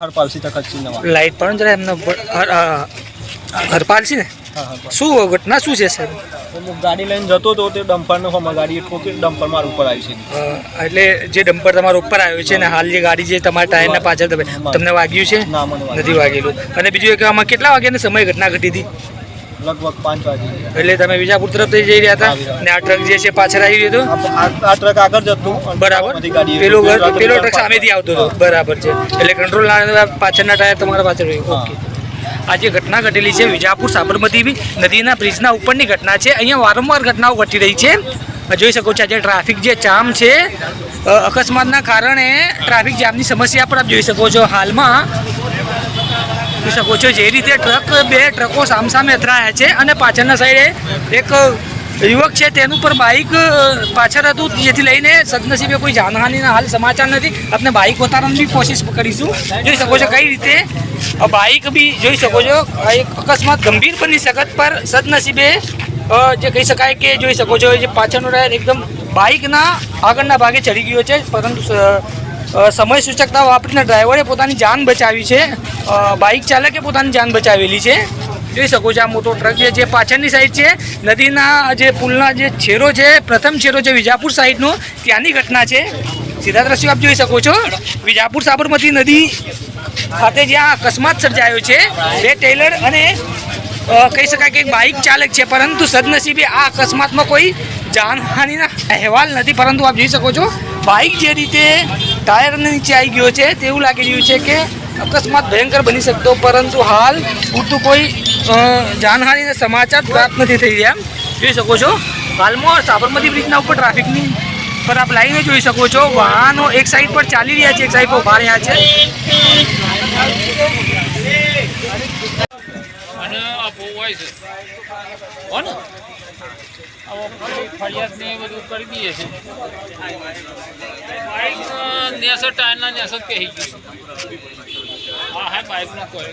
હરપાલસી તખતસિંહ નવા લાઈટ પણ જરા એમનો બ- હર- અ, હરપાલ છે ને? શું ઘટના શું છે સાહેબ? હું ગાડી લઈને જતો હતો તે ડમ્પરનો હમણાં ગાડી ઠોકી ડમ્પર મારા ઉપર આવી છે. એટલે જે ડમ્પર તમારા ઉપર આવ્યો છે ને હાલ જે ગાડી જે તમારા ટાયરના પાછળ તમે તમને વાગ્યું છે? નથી વાગેલું. અને બીજું એક આમાં કેટલા વાગ્યાનો સમય ઘટના ઘટી હતી? લગભગ પાંચ વાગે. એટલે તમે વિજાપુર તરફ જઈ રહ્યા હતા ને આ ટ્રક જે છે પાછળ આવી રહ્યો હતો? આ ટ્રક આગળ જતું બરાબર. પેલો પેલો ટ્રક સામેથી આવતો હતો. બરાબર છે. એટલે કંટ્રોલ ના પાછળના ટાયર તમારા પાછળ રહ્યું. ઓકે આ જે ઘટના ઘટેલી છે વિજાપુર સાબરમતી નદીના બ્રિજના ઉપરની ઘટના છે. અહીંયા વારંવાર ઘટનાઓ ઘટી રહી છે. જોઈ શકો છો આજે ટ્રાફિક જે જામ છે અકસ્માતના કારણે ટ્રાફિક જામની સમસ્યા પણ આપ જોઈ શકો છો હાલમાં. જોઈ શકો છો. જે રીતે ટ્રક, બે ટ્રકો સામસામે અથડાયા છે અને પાછળના સાઈડે એક યુવક છે, તેનું પર બાઇક પાછળ હતું, જેથી લઈને સદનસીબે કોઈ જાનહાનિના હાલ સમાચાર નથી. આપણે બાઇક ઉતારવાની બી કોશિશ કરીશું. જોઈ શકો છો કઈ રીતે બાઇક બી, જોઈ શકો છો એક અકસ્માત ગંભીર બની શકત, પર સદનસીબે જે કહી શકાય કે જોઈ શકો છો જે પાછળનો ટાયર એકદમ બાઇકના આગળના ભાગે ચડી ગયો છે, પરંતુ સમય સૂચકતા વાપરીને ડ્રાઈવરે પોતાની જાન બચાવી છે. બાઇક ચાલકે પોતાની જાન બચાવેલી છે. જોઈ શકો છો આ મોટો ટ્રક છે, જે પાછળની સાઈડ છે. નદીના જે પુલના જે છેરો છે, પ્રથમ છેરો છે વિજાપુર સાઈડનો, ત્યાંની ઘટના છે. સીધા દ્રશ્યો આપ જોઈ શકો છો. વિજાપુર સાબરમતી નદી ખાતે જ્યાં અકસ્માત સર્જાયો છે, બે ટેલર અને કહી શકાય કે બાઇક ચાલક છે. પરંતુ સદનસીબે આ અકસ્માતમાં કોઈ જાનહાનિના અહેવાલ નથી. પરંતુ આપ જોઈ શકો છો, બાઇક જે રીતે ટાયરની નીચે આવી ગયો છે, તેવું લાગી રહ્યું છે કે અકસ્માત ભયંકર બની શકતો, પરંતુ હાલ પૂરતું કોઈ જાનહાનિના સમાચાર પ્રાપ્ત નથી થઈ રહ્યા. જોઈ શકો છો, હાલમાં સાબરમતી બ્રિજના ઉપર ટ્રાફિકની પર આપ લાઈને જોઈ શકો છો. વાહનો એક સાઈડ પર ચાલી રહ્યા છે, એક સાઈડ પર ઊભા રહ્યા છે. અને ને? ફરિયાદ બધું કરી દઈએ છે. હા હા બાઇકનો કોઈ